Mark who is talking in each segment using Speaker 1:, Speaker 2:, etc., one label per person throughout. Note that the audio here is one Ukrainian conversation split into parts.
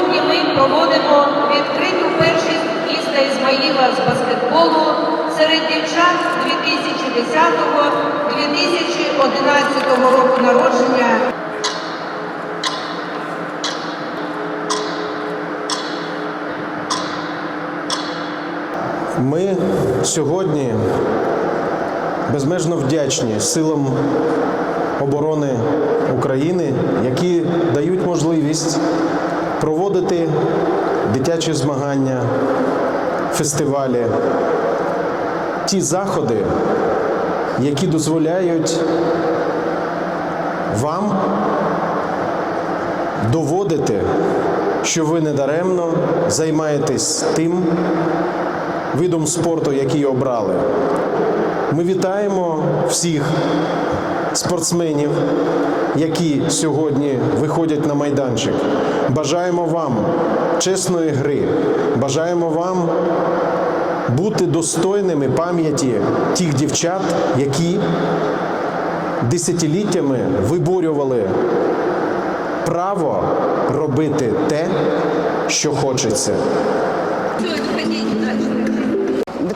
Speaker 1: Сьогодні ми проводимо відкриту першість міста Ізмаїла з баскетболу серед дівчат 2010-2011 року народження.
Speaker 2: Ми сьогодні безмежно вдячні силам оборони України, які дають можливість проводити дитячі змагання, фестивалі, ті заходи, які дозволяють вам доводити, що ви недаремно займаєтесь тим, видом спорту, який обрали. Ми вітаємо всіх спортсменів, які сьогодні виходять на майданчик. Бажаємо вам чесної гри, бажаємо вам бути достойними пам'яті тих дівчат, які десятиліттями виборювали право робити те, що хочеться.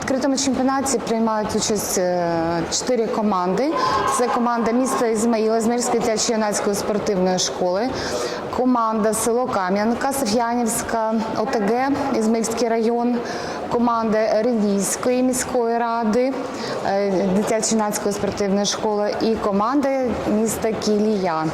Speaker 3: Відкритому чемпіонаті приймають участь е, чотири команди. Це команда міста Ізмаїла, Ізмаїльської дитячо-юнацької спортивної школи, команда село Кам'янка, Соф'янівська ОТГ, Ізмаїльський район, команда Ревійської міської ради, е, дитячо-юнацької спортивної школи і команда міста Кілія.